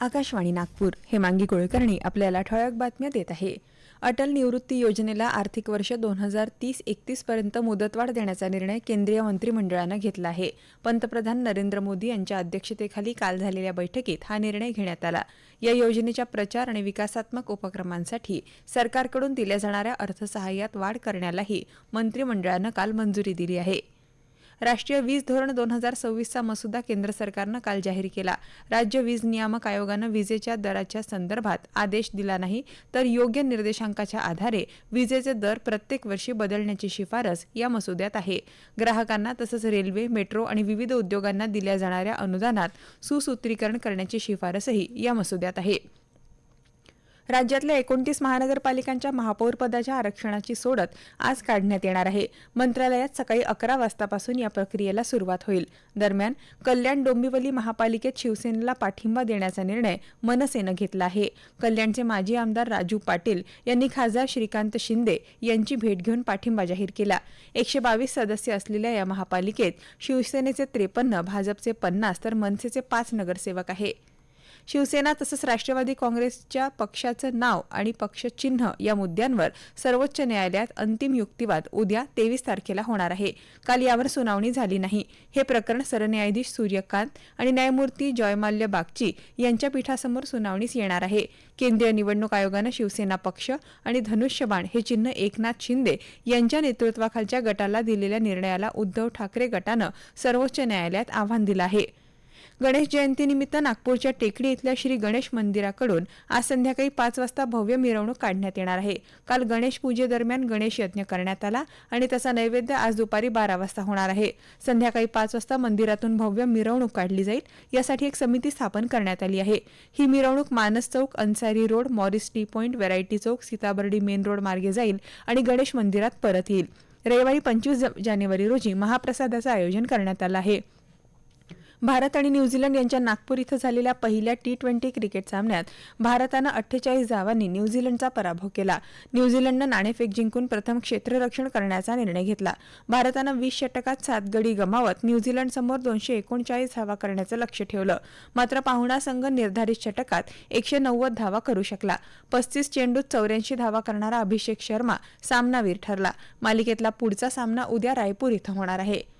आकाशवाणी नागपूर हेमांगी कुळकर्णी आपल्याला ठळक बातम्या देत आहे. अटल निवृत्ती योजनेला आर्थिक वर्ष दोन हजार तीस एकतीस पर्यंत मुदतवाढ देण्याचा निर्णय केंद्रीय मंत्रिमंडळानं घेतला आहे. पंतप्रधान नरेंद्र मोदी यांच्या अध्यक्षतेखाली काल झालेल्या बैठकीत हा निर्णय घेण्यात आला. या योजनेच्या प्रचार आणि विकासात्मक उपक्रमांसाठी सरकारकडून दिल्या जाणाऱ्या अर्थसहाय्यात वाढ करण्यालाही मंत्रिमंडळानं काल मंजुरी दिली आहे. राष्ट्रीय वीज धोरण दोन हजार सव्वीसचा मसुदा केंद्र सरकारनं काल जाहीर केला. राज्य वीज नियामक आयोगानं विजेच्या दराच्या संदर्भात आदेश दिला नाही तर योग्य निर्देशांकाच्या आधारे विजेचे दर प्रत्येक वर्षी बदलण्याची शिफारस या मसुद्यात आहे. ग्राहकांना तसंच रेल्वे मेट्रो आणि विविध उद्योगांना दिल्या जाणाऱ्या अनुदानात सुसूत्रीकरण करण्याची शिफारसही या मसुद्यात आहे. राज्यातल्या एकोणतीस महानगरपालिकांच्या महापौरपदाच्या आरक्षणाची सोडत आज काढण्यात येणार आहे. मंत्रालयात सकाळी अकरा वाजतापासून या प्रक्रियेला सुरुवात होईल. दरम्यान कल्याण डोंबिवली महापालिकेत शिवसेनेला पाठिंबा देण्याचा निर्णय मनसेनं घेतला आहे. कल्याणचे माजी आमदार राजू पाटील यांनी खासदार श्रीकांत शिंदे यांची भेट घेऊन पाठिंबा जाहीर केला. एकशे बावीस सदस्य असलेल्या या महापालिकेत शिवसेनेचे त्रेपन्न भाजपचे पन्नास तर मनसेचे पाच नगरसेवक आहे. शिवसेना तसंच राष्ट्रवादी काँग्रेसच्या पक्षाचं नाव आणि पक्षचिन्ह या मुद्द्यांवर सर्वोच्च न्यायालयात अंतिम युक्तिवाद उद्या तेवीस तारखेला होणार आहे. काल यावर सुनावणी झाली नाही. हे प्रकरण सरन्यायाधीश सूर्यकांत आणि न्यायमूर्ती जयमाल्य बागची यांच्या पीठासमोर सुनावणीस येणार आहे. केंद्रीय निवडणूक आयोगानं शिवसेना पक्ष आणि धनुष्यबाण हे चिन्ह एकनाथ शिंदे यांच्या नेतृत्वाखालच्या गटाला दिलेल्या निर्णयाला उद्धव ठाकरे गटानं सर्वोच्च न्यायालयात आव्हान दिलं आहे. गणेश जयंतीनिमित्त नागपूरच्या टेकडी इथल्या श्री गणेश मंदिराकडून आज संध्याकाळी पाच वाजता भव्य मिरवणूक काढण्यात येणार आहे. काल गणेश पूजेदरम्यान गणेश यज्ञ करण्यात आला आणि त्याचा नैवेद्य आज दुपारी बारा वाजता होणार आहे. संध्याकाळी पाच वाजता मंदिरातून भव्य मिरवणूक काढली जाईल यासाठी एक समिती स्थापन करण्यात आली आहे. ही मिरवणूक Manas Chowk Ansari road Morris T point variety Chowk Sitabardi main road मार्गे जाईल आणि गणेश मंदिरात परत येईल. रविवारी पंचवीस जानेवारी रोजी महाप्रसादाचं आयोजन करण्यात आलं आहे. भारत आणि न्यूझीलंड यांच्या नागपूर इथं झालेल्या पहिल्या टी ट्वेंटी क्रिकेट सामन्यात भारतानं अठ्ठेचाळीस धावांनी न्यूझीलंडचा पराभव केला. न्यूझीलंडनं नाणेफेक जिंकून प्रथम क्षेत्ररक्षण करण्याचा निर्णय घेतला. भारतानं वीस षटकात सात गडी गमावत न्यूझीलंडसमोर दोनशे एकोणचाळीस धावा करण्याचं लक्ष ठेवलं. मात्र पाहुणा संघ निर्धारित षटकात एकशे नव्वद धावा करू शकला. पस्तीस चेंडूत चौऱ्याऐंशी धावा करणारा अभिषेक शर्मा सामनावीर ठरला. मालिकेतला पुढचा सामना उद्या रायपूर इथं होणार आहे.